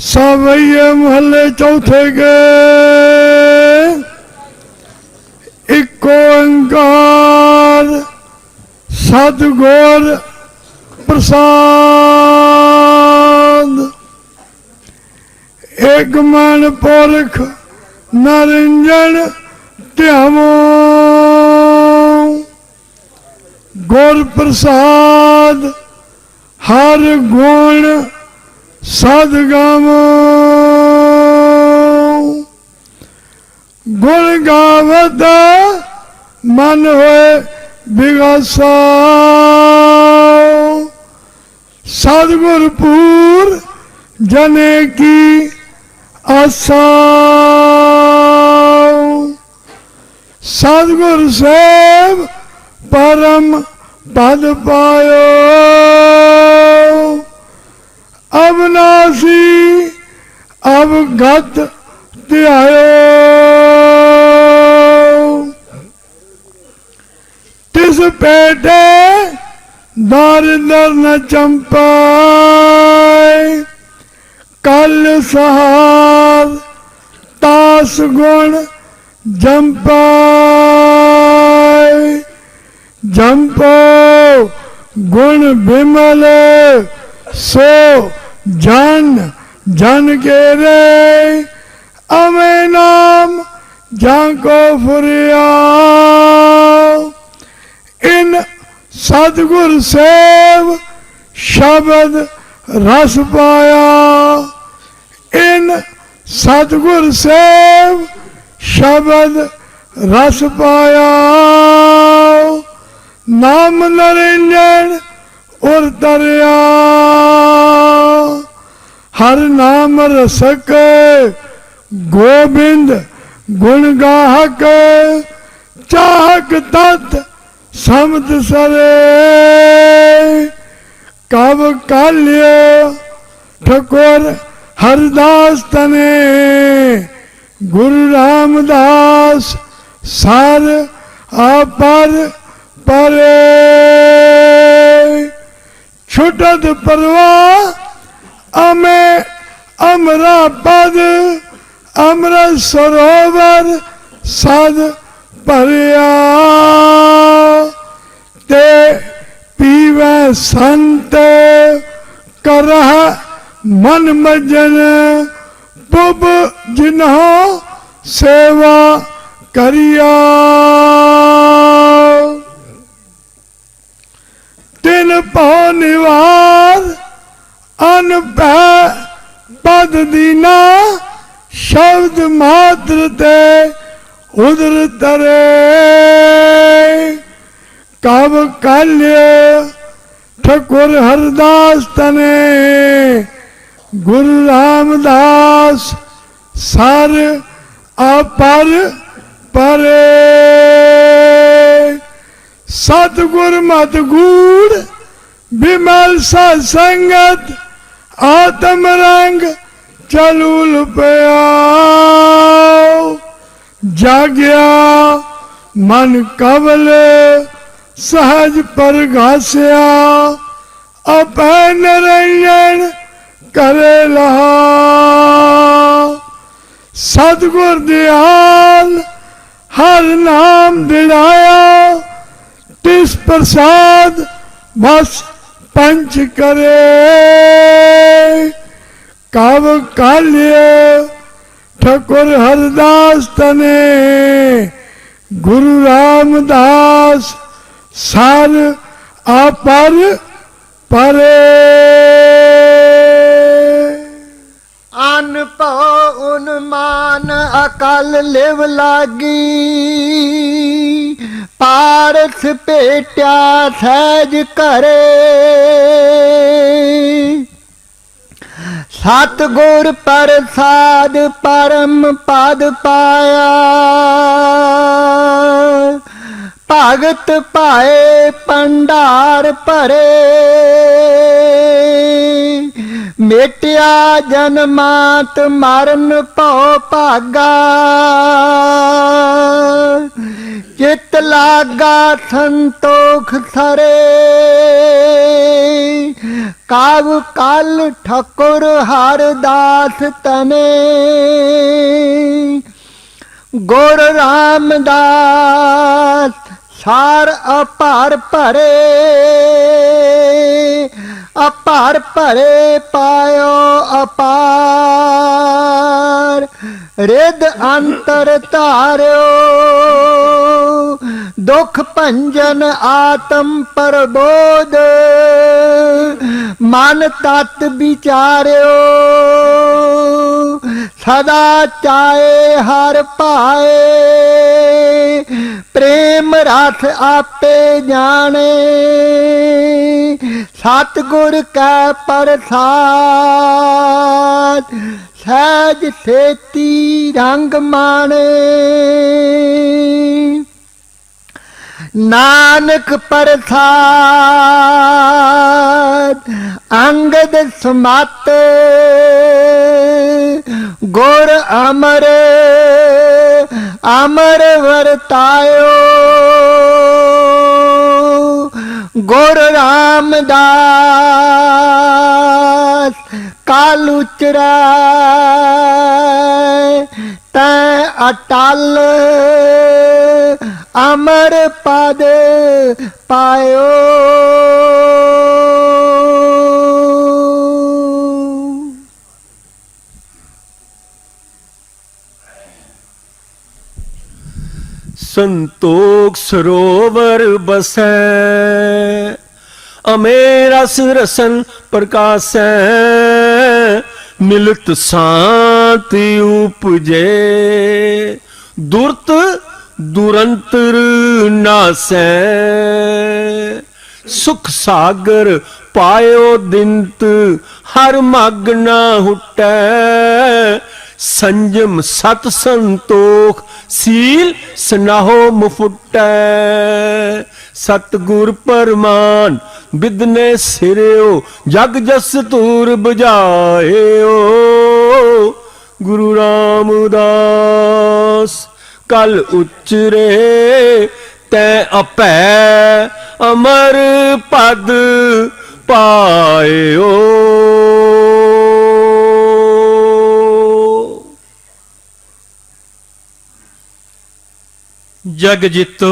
ਸਵਈਏ ਮਹੱਲੇ ਚੌਥੇ ਗਏ। ਇੱਕ ਓੰਕਾਰ ਸਤਿਗੁਰ ਪ੍ਰਸਾਦ। ਇੱਕ ਮਨ ਪੁਰਖ ਨਰਿੰਜਨ ਧਿਆਵੋ। ਗੁਰ ਪ੍ਰਸਾਦ ਹਰ ਗੁਣ ਸਦ ਗਾਵੋ ਗੁਣ ਗਾਵਤ ਮਨ ਹੋਏ ਬਿਗਾਸਾ। ਸਤਿਗੁਰ ਪੂਰ ਜਨੇ ਕੀ ਆਸਾ। ਸਤਿਗੁਰ ਸੇਵ ਪਰਮ ਪਦ ਪਾਇਓ। ਅਵਨਾਸ਼ੀ ਅਵਗਤ ਧਿਆਇਓ। ਤਿਸ ਪੇਟੇ ਦਾਰਿਦਰ ਨ ਚੰਪਾਇ ਕਲ ਸਹਾਰ ਤਾਸ ਗੁਣ ਜੰਪਾਇ ਜੰਪੋ ਗੁਣ ਬਿਮਲ ਸੋ ਜਨ ਜਨ ਕੇ ਰੇ, ਅਮੇ ਨਾਮ, ਜਾਂ ਕੋ ਫੁਰਿਆ ਇਨ ਸਤਿਗੁਰ ਸੇਵ ਸ਼ਬਦ ਰਸ ਪਾਇਆ। ਇਨ ਸਤਿਗੁਰ ਸੇਵ ਸ਼ਬਦ ਰਸ ਪਾਇਆ। ਨਾਮ ਨਰਿੰਜਨ ਉਰ ਤਰਿਆ। ਹਰ ਨਾਮ ਰਸਕ, ਗੋਬਿੰਦ ਗੁਣ ਗਾਹਕ, ਚਾਹਕ ਤਤ ਸਮਤ ਸਰੇ। ਕਬ ਕਾਲਿਓ ਠਕੁਰ ਹਰਦਾਸ ਤਨੇ, ਗੁਰੂ ਰਾਮਦਾਸ ਸਾਰ ਆਪਰ ਪਰੇ। ਛੁਟਤ ਪਰਵਾ અમે અમરાબાદ અમૃત સરોવર સદ ભર્યા તે પીવે સંત કરહ મનમજન પુબ જિન્હો સેવા કરિયા તિન પો નિવા ਭਉ ਪਦ ਦੀਨਾ ਸ਼ਬਦ ਮਾਤਰ ਤੇ ਉਦਰ ਤਰੇ। ਕਬ ਕਲਿਆ ਠਕੁਰ ਹਰਦਾਸ ਤਨੇ, ਗੁਰੂ ਰਾਮਦਾਸ ਸਰ ਆਪਰ ਪਰੇ। ਸਤਿਗੁਰ ਮਤ ਗੂੜ ਬਿਮਲ ਸੰਗਤ ਆਤਮ ਰੰਗ ਚਲੂਲ ਪਿਆ ਜਾਗਿਆ ਮਨ ਕਵਲ, ਸਹਜ ਪਰਗਾਸਿਆ। ਆਪੈ ਨਰੈਣ ਕਰੇ ਲਹਾ ਸਤਿਗੁਰ ਦਿਆਲ, ਹਰ ਨਾਮ ਦਿਲਾਇਆ। ਤਿਸ ਪ੍ਰਸਾਦ ਬਸ ਪੰਚ ਕਰੇ। ਕਵ ਕਾਲਿਆ ਠਕੁਰ ਹਰਦਾਸ ਤਨੇ। ਗੁਰੂ ਰਾਮਦਾਸ ਸਰ ਆਪਰ ਪਰੇ। ਅਨ ਭਉ ਉਨਮਾਨ ਅਕਲ ਲਿਵ ਲਾਗੀ? ਪਾਰਸ ਭੇਟਿਆ ਸਹਿਜ ਘਰੇ। ਸਤ ਗੁਰ ਪ੍ਰਸਾਦ ਪਰਮ ਪਦ ਪਾਇਆ। ਭਗਤ ਪਾਏ ਪੰਡਾਰ ਭਰੇ। ਮੇਟਿਆ ਜਨਮਾਤ ਮਰਨ ਭਉ ਭਾਗਾ। ਚਿਤ ਲਾਗਾ ਸੰਤੋਖ ਸਰੇ। ਕਾਵ ਕਲ ਠਕੁਰ ਹਰਦਾਸ ਤਨੇ। ਗੁਰ ਰਾਮਦਾਸ ਸਾਰ ਅਪਾਰ ਭਰੇ। ਅਪਾਰ ਭਰੇ ਪਾਇਓ ਅਪਾਰ। ਰਿਦ ਅੰਤਰ ਧਾਰਿਓ। ਦੁਖ ਭੰਜਨ ਆਤਮ ਪਰਬੋਧ। ਮਨ ਤਤ ਵਿਚਾਰਿਓ। ਸਦਾ ਚਾਏ ਹਰ ਭਾਏ। ਪ੍ਰੇਮ ਰਥ ਆਪੇ ਜਾਣੇ। ਸਤਿਗੁਰ ਕੈ ਪ੍ਰਸਾਦ। ਸਹਿਜ ਸੇਤੀ ਰੰਗ ਮਾਣੇ। ਨਾਨਕ ਪ੍ਰਸਾਦ ਅੰਗਦ ਸਮਤ ਗੁਰ ਅਮਰ ਅਮਰ ਵਰਤਾਇਓ। ਗੁਰ ਰਾਮਦਾਸ ਕਾਲ ਉਚਰੈ ਤੈ ਅਟਲ ਅਮਰ ਪਦ ਪਾਇਓ। ਸੰਤੋਖ ਸਰੋਵਰ ਬਸੈ ਅਮੇਰਸ ਰਸਨ ਪ੍ਰਕਾਸੈ। ਮਿਲਤ ਸ਼ਾਂਤੀ ਉਪਜੇ। ਦੁਰਤ ਦੁਰੰਤਰ ਨਾਸੈ। ਸੁਖ ਸਾਗਰ ਪਾਇਓ ਦਿੰਤ, ਹਰ ਮਗ ਨਾ ਹੁਟੈ। ਸੰਜਮ ਸਤ ਸੰਤੋਖ, ਸੀਲ ਸਨਾਹੋ ਮੁਫੁਟੈ। ਸਤਗੁਰ ਪਰਮਾਨ ਬਿਦਨੇ ਸਿਰਿਓ, ਜਗ ਜਸ ਤੂਰ ਬੁਝਾਇਓ ਗੁਰੂ ਰਾਮਦਾਸ, ਕਲ ਉਚਰੇ, ਤੈ ਅਪੈ ਅਮਰ ਪਦ ਪਾਇਓ ਜਗ ਜਿਤੋ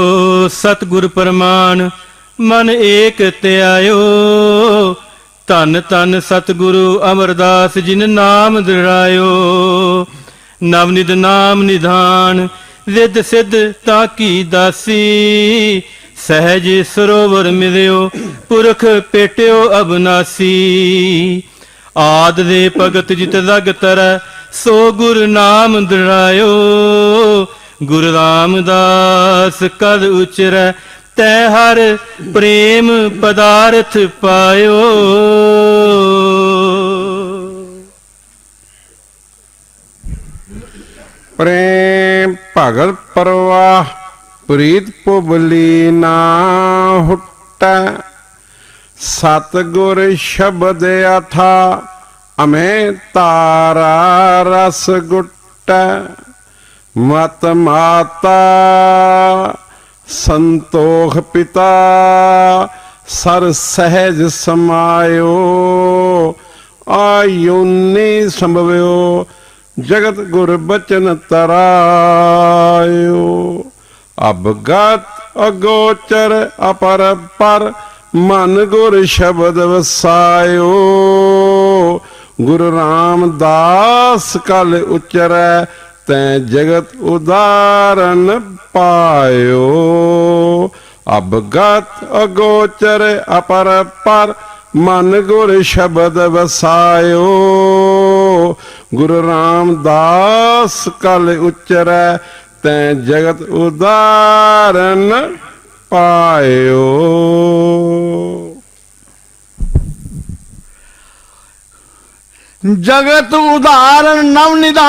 ਸਤਿਗੁਰ ਪਰਮਾਨ ਮਨ ਏਕ ਧਿਆਇਓ ਧੰਨ ਧੰਨ ਸਤਿਗੁਰੂ ਅਮਰਦਾਸ ਜਿਨ ਨਾਮ ਦ੍ਰਿੜਾਇਓ ਨਵਨਿਧ ਨਾਮ ਨਿਧਾਨ, ਵਿਦ ਸਿਧ ਤਾਂ ਕੀ ਦਾਸੀ। ਸਹਿਜ ਸਰੋਵਰ ਮਿਲਿਓ, ਪੁਰਖ ਪੇਟਿਓ ਅਬਨਾਸੀ। ਆਦ ਦੇ ਭਗਤ ਜਿਤ ਲਗ ਤਰੈ, ਸੋ ਗੁਰ ਨਾਮ ਦ੍ਰਿੜਾਇਓ ਗੁਰੂ ਰਾਮਦਾਸ ਕਦ ਉਚਰੈ ਤੈ ਹਰ ਪ੍ਰੇਮ ਪਦਾਰਥ ਪਾਇਓ। ਪ੍ਰੇਮ ਭਗਤ ਪਰਵਾਹ, ਪ੍ਰੀਤ ਪੁਬਲੀ ਨਾ ਹੁਟੈ। ਸਤਗੁਰ ਸ਼ਬਦ ਅਥਾ, ਅਮੇ ਤਾਰਾ ਰਸ ਗੁੱਟੈ। ਮਤ ਮਾਤਾ ਸੰਤੋਖ ਪਿਤਾ, ਸਰ ਸਹਿਜ ਸਮਾਇਓ ਆਯੁਨੀ ਸੰਭਵਿਓ, ਜਗਤ ਗੁਰ ਬਚਨ ਤਰਾਇਓ। ਅਬਗਤ ਅਗੋਚਰ ਅਪਰ ਪਰ, ਮਨ ਗੁਰ ਸ਼ਬਦ ਵਸਾਇਓ। ਗੁਰੂ ਰਾਮਦਾਸ ਕਲ ਉਚਰੈ ਤੈ ਜਗਤ ਉਦਾਰਨ ਪਾਇਓ। ਅਬਗਤ ਅਗੋਚਰ ਅਪਰ ਪਰ ਮਨ ਗੁਰ ਸ਼ਬਦ ਵਸਾਇਓ। ਗੁਰੂ ਰਾਮਦਾਸ ਕਲ ਉਚਰੈ, ਤੈ ਜਗਤ ਉਦਾਰਨ ਪਾਇਓ। ਜਗਤ ਉਦਾਹਰਨ ਨਵ ਨਿਦਾਨ।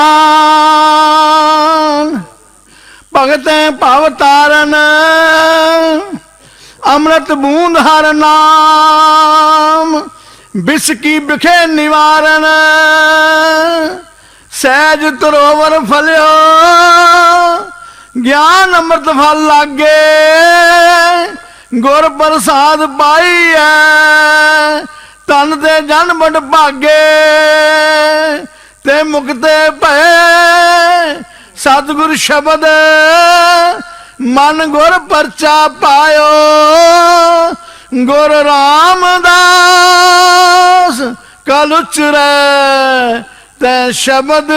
ਭਗਤੈ ਭਵ ਤਾਰਨ, ਅੰਮ੍ਰਿਤ ਬੂੰਦ ਹਰ ਨਾਮ। ਬਿਸ ਕੀ ਬਿਖੇ ਨਿਵਾਰਨ, ਸਹਿਜ ਤਰੋਵਰ ਫਲਿਓ। ਗਿਆਨ ਅੰਮ੍ਰਿਤ ਫਲ ਲਾਗੇ, ਗੁਰ ਪ੍ਰਸਾਦ ਪਾਈਐ। ਤਨ ਤੇ ਜਨ ਬੜ ਭਾਗੇ ਤੇ ਮੁਕਤੇ ਭਏ। ਸਤਿਗੁਰ ਸ਼ਬਦ ਮਨ ਗੁਰ ਪਰਚਾ ਪਾਇਓ। ਗੁਰ ਰਾਮਦਾਸ ਕਲ ਉਚਰੈ ਤੈ ਸ਼ਬਦ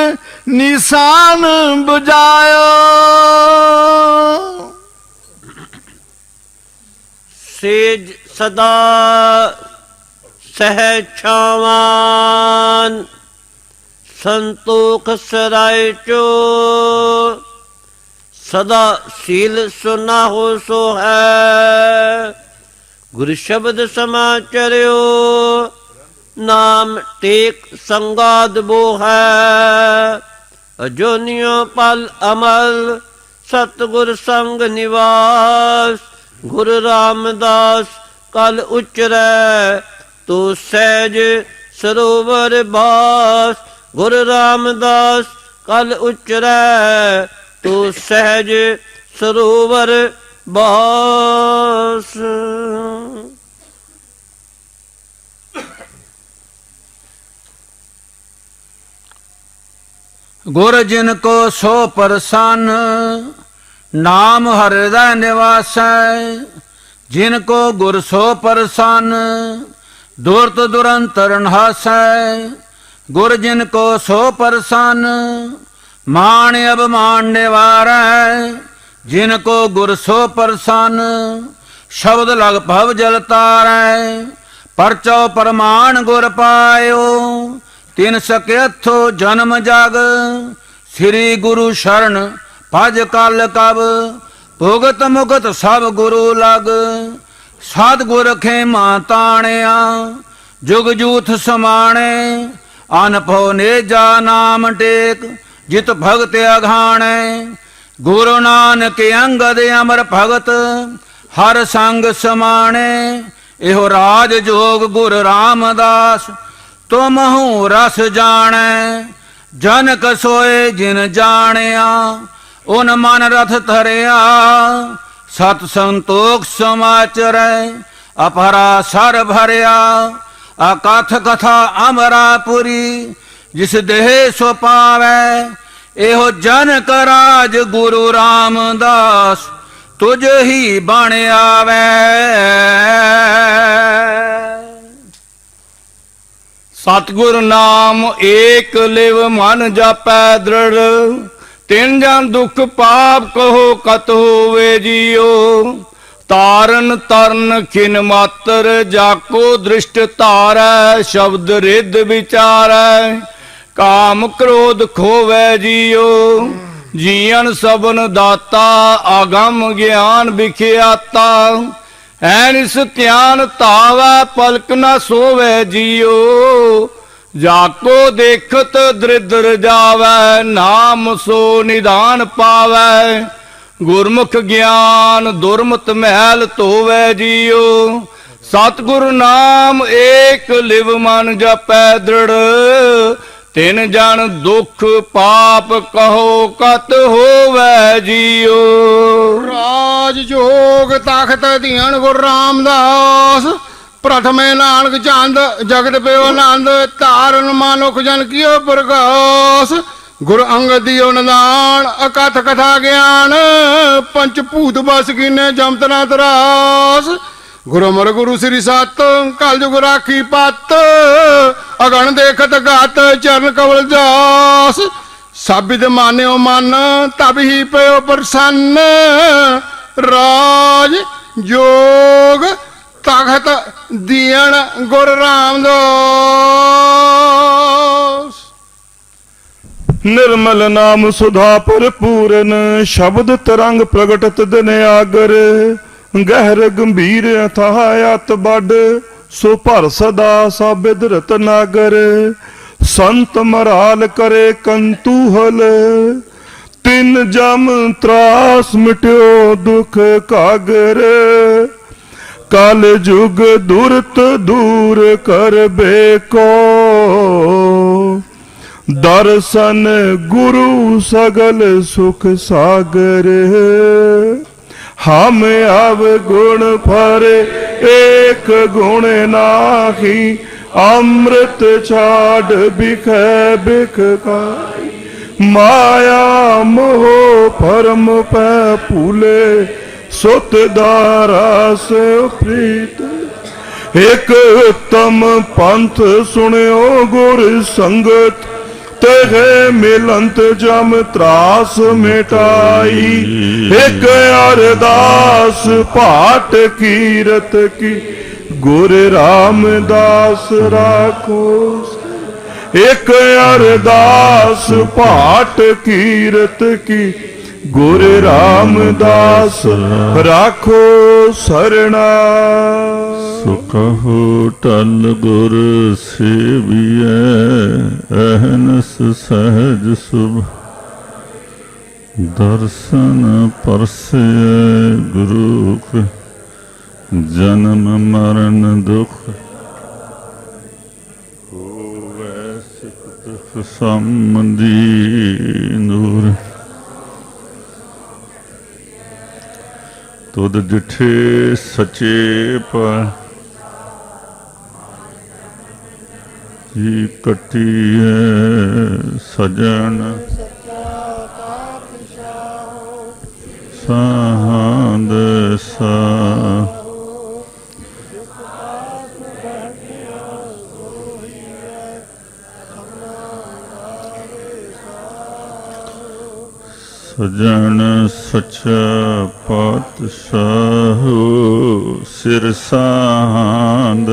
ਨਿਸ਼ਾਨ 부ਜਾਇਓ ਸੇਜ ਸਦਾ ਸਹਿ ਛਾਵਾਨ ਸੰਤੋਖ ਸਰਾਇ ਚੋ। ਸਦਾ ਸੀਲ ਸੁਨਾ ਹੋ ਸੋ ਹੈ ਗੁਰ ਸ਼ਬਦ ਸਮਾਚਰਿਓ ਨਾਮ ਟੇਕ ਸੰਗਾਦ ਬੋ ਹੈ ਅਜੋਨਿਓ ਪਲ ਅਮਲ, ਸਤਗੁਰ ਸੰਗ ਨਿਵਾਸ। ਗੁਰ ਰਾਮਦਾਸ ਕਲ ਉਚਰੈ ਤੂੰ ਸਹਿਜ ਸਰੋਵਰ ਬਾਸ, ਗੁਰੂ ਰਾਮਦਾਸ, ਕਲ ਉਚਰੈ, ਤੂੰ ਸਹਿਜ ਸਰੋਵਰ ਬਾਸ। ਗੁਰ ਜਿਨ ਕੋ ਸੋ ਪਰਸਨ, ਨਾਮ ਹਿਰਦੈ ਨਿਵਾਸੈ, ਜਿਨ ਕੋ ਗੁਰ ਸੋ ਪਰਸਨ ਦੁਰਤ ਦੁਰੰਤਰ ਹਾਸੈ, ਗੁਰ ਜਿਨ ਕੋ ਸੋ ਪਰਸਨ, ਮਾਣ ਅਭਮਾਨ ਨਿਵਾਰੈ, ਜਿਨ ਕੋ ਗੁਰ ਸੋ ਪਰਸਨ, ਸ਼ਬਦ ਲਗ ਭਵ ਜਲ ਤਾਰੈ, ਪਰਚੋ ਪਰਮਾਨ ਗੁਰ ਪਾਇਓ, ਤਿਨ ਸਕੇਥੋ ਜਨਮ ਜਗ, ਸ੍ਰੀ ਗੁਰੂ ਸ਼ਰਨ ਭਜ ਕਲ ਕਬ, ਭੁਗਤ ਮੁਗਤ ਸਭ ਗੁਰੂ ਲਗ ਸਤ ਗੁਰ ਖੇਮਾ ਤਾਣਿਆ, ਜੁਗ ਜੂਥ ਸਮਾਣੇ ਅਨਭਉ ਨੇਜਾ ਨਾਮ ਟੇਕ, ਜਿਤ ਭਗਤ ਅਘਾਣੈ। ਗੁਰੂ ਨਾਨਕ ਅੰਗਦ ਅਮਰ ਭਗਤ, ਹਰ ਸੰਗ ਸਮਾਣੇ। ਇਹੋ ਰਾਜ ਜੋਗ ਗੁਰ ਰਾਮਦਾਸ, ਤੁਮ ਹੂੰ ਰਸ ਜਾਣੈ। ਜਨਕ ਸੋਏ ਜਿਨ ਜਾਣਿਆ ਓਨ ਮਨ ਰਥ ਧਰਿਆ ਸਤ ਸੰਤੋਖ ਸਮਾਚਰੈ ਅਪਰਾ ਸਰ ਭਰਿਆ, ਅਕਥ ਕਥਾ ਅਮਰਾਪੁਰੀ, ਜਿਸ ਦੇਹ ਸੋ ਪਾਵੈ, ਇਹੋ ਜਨਕ ਰਾਜ ਗੁਰੂ ਰਾਮਦਾਸ, ਤੁਝ ਹੀ ਬਣ ਆਵੈ। ਸਤਿਗੁਰ ਨਾਮ ਏਕ ਲਿਵ ਮਨ ਜਾਪੈ ਦ੍ਰਿੜ ਤਿੰਨ ਜਨ ਦੁਖ ਪਾਪ ਕਹੋ ਕਤ ਹੋਵੇ ਜੀਓ। ਤਾਰਨ ਤਰਨ ਖਿਨ ਮਾਤਰ ਜਾਕੋ ਦ੍ਰਿਸ਼ਟ ਧਾਰੈ, ਸ਼ਬਦ ਰਿੱਧ ਵਿਚਾਰੈ। ਕਾਮ ਕ੍ਰੋਧ ਖੋਵੈ ਜੀਓ। ਜੀਵਨ ਸਬਨ ਦਾਤਾ, ਆਗਮ ਗਿਆਨ ਵਿਖਿਆਤਾ। ਐਨਿਸ ਧਿਆਨ ਧਾਵੈ, ਪਲਕ ਨ ਸੋਵੇ ਜੀਓ। ਜਾਕੋ ਦੇਖਤ ਦ੍ਰਿਦਰ ਜਾਵੈ, ਨਾਮ ਸੋ ਨਿਧਾਨ ਪਾਵੈ। ਗੁਰਮੁਖ ਗਿਆਨ ਦੁਰਮਤ ਮਹਿਲ ਧੋਵੈ ਜੀਓ ਸਤਿਗੁਰ ਨਾਮ ਏਕ ਲਿਵ ਮਨ ਜਪੈ ਦ੍ਰਿੜ। ਤਿਨ ਜਨ ਦੁਖ ਪਾਪ ਕਹੋ ਕਤ ਹੋਵੇ ਜੀਓ ਰਾਜ ਜੋਗ ਤਖਤ ਧੀਣ ਗੁਰ ਰਾਮਦਾਸ। ਪ੍ਰਥਮੇ ਨਾਨਕ ਚੰਦ, ਜਗਤ ਪਿਓ ਆਨੰਦ, ਧਾਰਨ ਮਾਨੁਖ ਜਨ ਕੀਓ ਪ੍ਰਗਾਸ। ਗੁਰ ਅੰਗਦ ਦੀ ਨਦਾਨ, ਅਕਥ ਕਥਾ ਗਿਆਨ, ਪੰਚ ਭੂਤ ਬਸ ਕੀਨੇ ਜਮਤਨਾ ਤਰਾਸ। ਗੁਰੂ ਅਮਰ ਗੁਰੂ ਸ੍ਰੀ ਸਤ ਕਲ ਜੁਗ ਰਾਖੀ ਪਤ, ਅਗਣ ਦੇਖਤ ਗਤ ਚਰਨ ਕਵਲ ਜਾਸ। ਸਾਬਿਤ ਮਾਨਿਓ ਮਨ, ਤਬ ਹੀ ਪਇਓ ਪ੍ਰਸੰਨ। ਰਾਜ, ਜੋਗ ਤਖਤ ਦੀਣ ਗੁਰ ਰਾਮਦਾਸ। ਨਿਰਮਲ ਨਾਮ ਸੁਧਾ ਭਰਪੂਰਨ, ਸ਼ਬਦ ਤਰੰਗ ਪ੍ਰਗਟਤ ਦਿਨ ਆਗਰ ਗਹਿਰ ਗੰਭੀਰ ਅਥਾਹ ਅਤ ਬੱਡ ਸੋ ਭਰ ਸਦਾ ਸਾਬਿਦ ਰਤਨਾਗਰ। ਸੰਤ ਮਰਾਲ ਕਰੇ ਕੰਤੂਹਲ, ਤਿੰਨ ਜਮ ਤਰਾਸ ਮਿਟਿਓ ਦੁਖ ਕਾਗਰ। ਕਲ ਜੁਗ ਦੁਰਤ ਦੂਰ ਕਰ ਬੇਕੋ ਦਰਸ਼ਨ ਗੁਰੂ ਸਗਲ ਸੁਖ ਸਾਗਰ ਹਮ ਅਵ ਗੁਣ ਫਰੇ ਏਕ ਗੁਣ ਨਾਹੀ ਅੰਮ੍ਰਿਤ ਛਾੜ ਬਿਖੈ ਬਿਖ ਕਾਈ ਮਾਇਆ ਮੋਹ ਪਰਮ ਪੈ ਭੂਲੇ ਸੁਤ ਦਾਰਾ ਸੇ ਪ੍ਰੀਤ, ਇਕ ਉਤਮ ਪੰਥ ਸੁਣਿਓ ਗੁਰ ਸੰਗਤ, ਤਹਿ ਮਿਲੰਤ ਜਮ ਤਰਾਸ ਮਿਟਾਈ। ਇਕ ਅਰਦਾਸ ਭਾਟ ਕੀਰਤ ਕੀ, ਗੁਰ ਰਾਮਦਾਸ ਰਾਖੋ। ਇਕ ਅਰਦਾਸ ਭਾਟ ਕੀਰਤ ਕੀ ਗੁਰ ਰਾਮਦਾਸ ਰਾਖੋ ਸਰਣਾ। ਸੁਖਹੁ ਟਲ ਗੁਰ ਸੇਵੀਐ, ਅਹਨਸ ਸਹਜ ਸੁਭ। ਦਰਸ਼ਨ ਪਰਸੈ ਗੁਰੂ ਜਨਮ ਮਰਨ ਦੁਖ। ਹੋਵੈ ਸਿਖ ਦੁਖ ਸੰਬੰਧੀ ਨੂਰ। ਤੁਧ ਜਿਠੇ ਸਚੇ ਪਰ ਜੀ ਕਟੀ ਸਜਣ? ਸਜਣ ਸੱਚਾ ਪਾਤਸ਼ਾਹ ਸਿਰ ਸਾਹੰਦ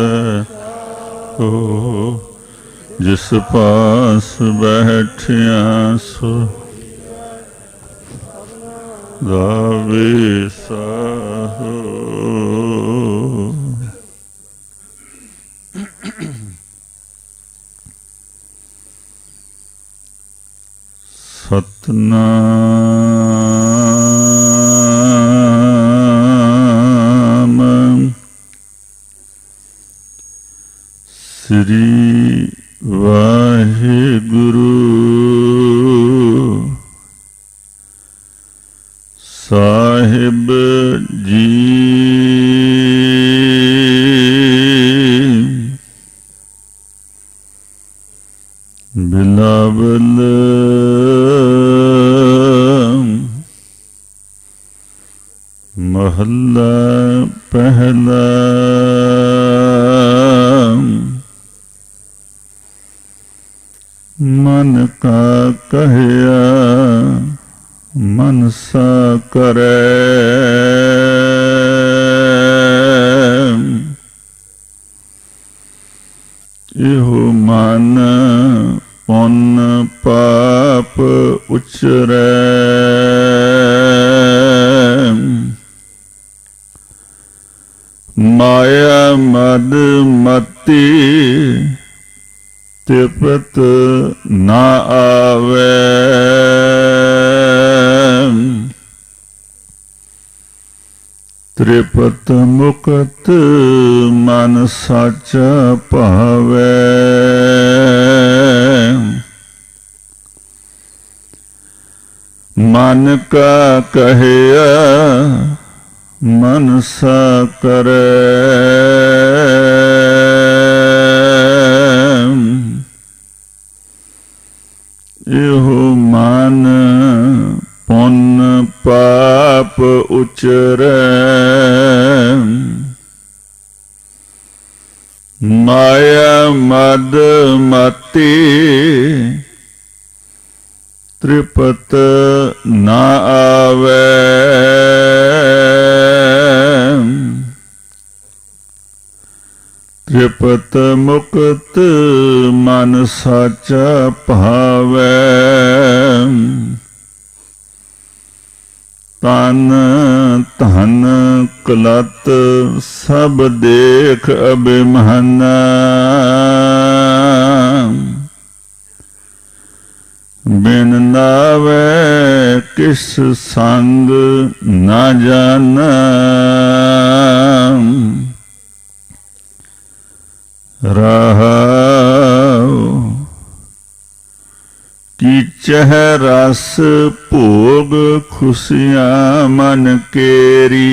ਹੋ ਜਿਸ ਪਾਸ ਬੈਠਿਆ ਸੋ ਦਾਵੇ ਸਾਹੋ। ਸਤਨਾਮ ਸ੍ਰੀ ਵਾਹਿਗੁਰੂ। ਮਹੱਲਾ ਪਹਿਲਾ। ਮਨ ਕਾ ਕਹਿਆ ਮਨਸਾ ਕਰੈ। ਇਹੋ ਮਨ ਪੁੰਨ ਪਾਪ ਉਚਰੈ। ਮਾਇਆ ਮਦ ਮਤੀ ਤਿਪਤ ਨਾ ਆਵੇ। ਤ੍ਰਿਪਤ ਮੁਕਤ ਮਨ ਸਾਚਾ ਭਾਵੈ। ਮਨ ਕਾ ਕਹਿਆ ਮਨ ਸਾ ਕਰੈ। ਇਹੋ ਮਨ ਪੁੰਨ ਪਾਪ ਉਚਰੈ। ਮਾਇਆ ਮਦ ਮਤੀ ਤ੍ਰਿਪਤ ਨਾ ਆਵੇ। ਤ੍ਰਿਪਤ ਮੁਕਤ ਮਨ ਸਾਚਾ ਭਾਵੈ। ਤਨ ਧਨ ਕਲਤ ਸਭ ਦੇਖ ਅਬਿਮਾਨ ਬਿਨ ਨਾਵੇ ਕਿਸ ਸੰਗ ਨਾ ਜਾਣਾ। ਰਹਾਉ ਕੀ ਚਹ ਰਸ ਭੋਗ ਖੁਸ਼ੀਆਂ ਮਨ ਕੇਰੀ।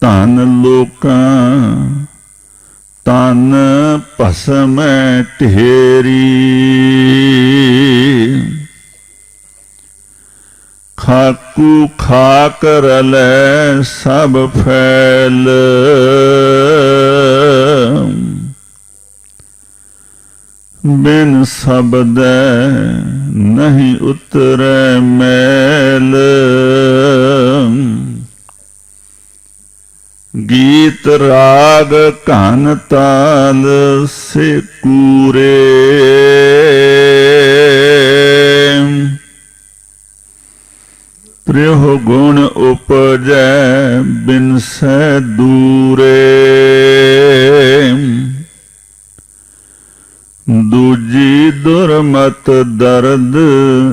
ਧਨ ਲੋਕਾਂ ਤਨ ਭਸਮ ਢੇਰੀ। ਖਾਕੂ ਖਾਕ ਰਲੈ ਸਭ ਫੈਲ। ਬਿਨ ਸ਼ਬਦ ਨਹੀਂ ਉਤਰੈ ਮੈਲ। ਗੀਤ ਰਾਗ ਘਨ ਤਾਲ ਸੇ ਕੂਰੇ ਪ੍ਰਿਯ ਗੁਣ ਉਪਜੈ ਬਿਨ ਸੈ ਦੂਰੇ। ਦੂਜੀ ਦੁਰਮਤ ਦਰਦ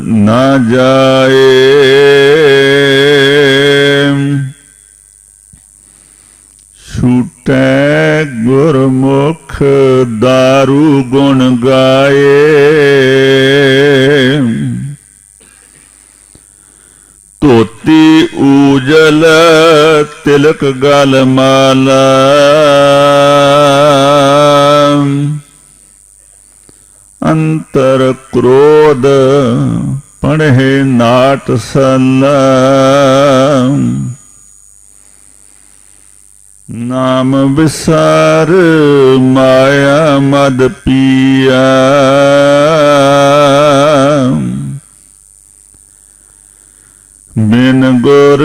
ਨਾ ਜਾਏ। ਛੂਟੈ ਗੁਰਮੁਖ ਦਾਰੂ ਗੁਣ ਗਾਏ। ਧੋਤੀ ਊਜਲ ਤਿਲਕ ਗਲ ਮਾਲਾ। ਅੰਤਰ ਕ੍ਰੋਧ ਪੜ੍ਹੇ ਨਾਟ ਸਲਾ ਨਾਮ ਵਿਸਾਰ, ਮਾਇਆ ਮਦ ਪੀਆ। ਬਿਨ ਗੁਰ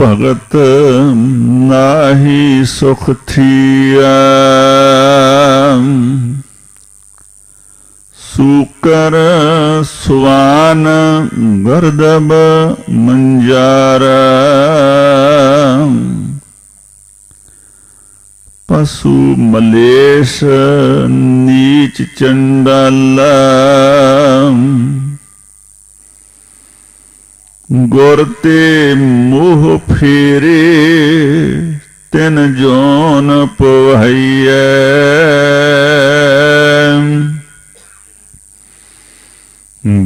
ਭਗਤ ਨਾਹੀ ਸੁਖ ਥੀਆ। ਸੂਕਰ ਸੁਆਨ ਗਰਦਬ ਮੰਜਾਰਾ। ਪਸੂ ਮਲੇਸ਼ ਨੀਚ ਚੰਡਾਲਾ ਗੁਰ ਤੇ ਮੋਹ ਫੇਰੇ ਤਿਨ ਜੋਨ ਪਵਈਐ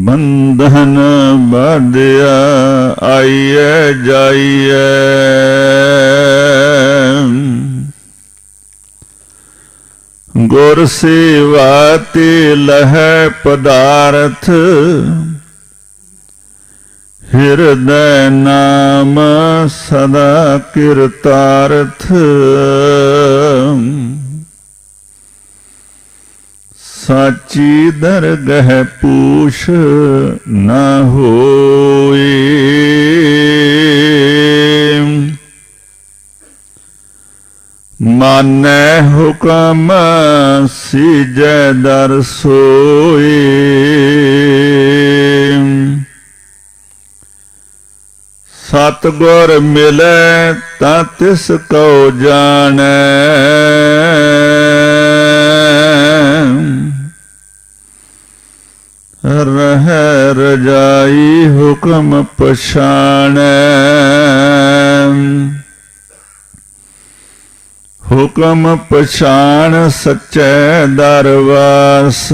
ਬੰਧਨ ਬਾਧਿਆ ਆਈਐ ਜਾਈਐ ਗੁਰ ਸੇਵਾ ਤੇ ਲਹਿ ਪਦਾਰਥ ਹਿਰਦੈ ਨਾਮ ਸਦਾ ਕਿਰਤਾਰਥ। ਸਾਚੀ ਦਰਗਹ ਪੂਛ ਨਾ ਹੋਏ। ਮਾਨੈ ਹੁਕਮ ਸਿਜੈ ਦਰ ਸੋਏ ਸਤਗੁਰ ਮਿਲੈ ਤਾਂ ਤਿਸ ਕੋ ਜਾਣੈ। ਰਹਿ ਰਜਾਈ ਹੁਕਮ ਪਛਾਣੈ। ਹੁਕਮ ਪਛਾਣ ਸੱਚੇ ਦਰਵਾਸ।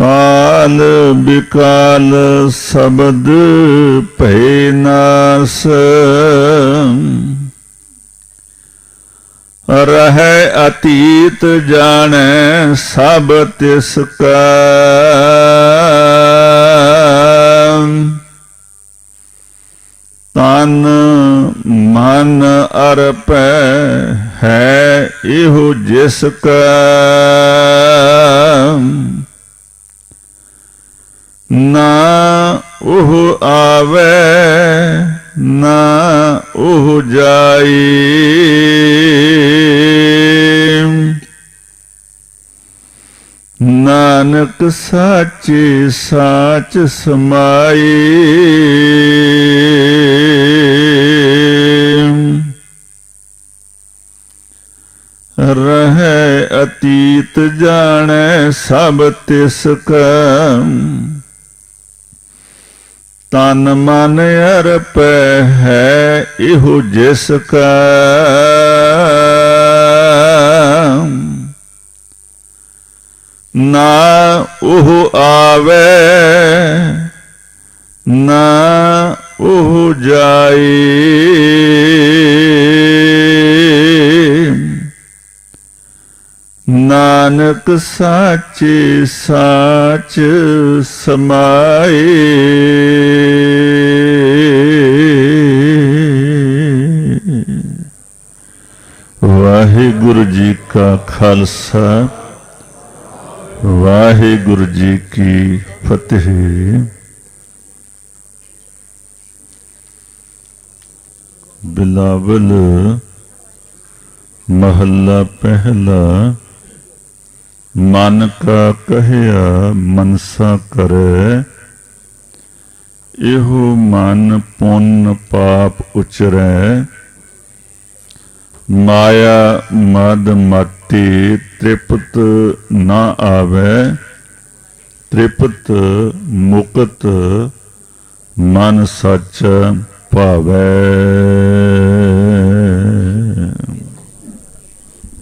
ਕਾਲ ਬਿਕਾਲ ਸ਼ਬਦ ਭੈ ਨਾਸ। ਰਹਿ ਅਤੀਤ ਜਾਣੈ ਸਭ ਤਿਸ ਕਾ। ਮਨ ਅਰਪੈ ਹੈ, ਇਹੋ ਜਿਸ ਕਾ ਨਾ ਉਹ ਆਵੇ, ਨਾ ਉਹ ਜਾਈ। ਨਾਨਕ ਸਾਚੇ ਸਾਚ ਸਮਾਈ ਰਹਿ ਅਤੀਤ ਜਾਣੈ ਸਭ ਤਿਸ ਕਾ ਤਨ ਮਨ ਅਰਪੈ ਹੈ ਇਹੋ ਜਿਸ ਕਾ ਨਾ ਉਹ ਆਵੇ, ਨਾ ਉਹ ਜਾਏ। ਨਾਨਕ ਸਾਚੇ ਸਾਚ ਸਮਾਏ। ਵਾਹਿਗੁਰੂ ਜੀ ਕਾ ਖਾਲਸਾ, ਵਾਹਿਗੁਰੂ ਜੀ ਕੀ ਫਤਿਹ। ਬਿਲਾਵਲ ਮਹੱਲਾ ਪਹਿਲਾ ਮਨ ਕਾ ਕਹਿਆ, ਮਨਸਾ ਕਰੈ। ਇਹੋ ਮਨ ਪੁੰਨ ਪਾਪ ਉਚਰੈ। ਮਾਇਆ ਮਦ ਮਤੀ ਤ੍ਰਿਪਤ ਨਾ ਆਵੇ। ਤ੍ਰਿਪਤ ਮੁਕਤ ਮਨ ਸੱਚ ਭਾਵੈ।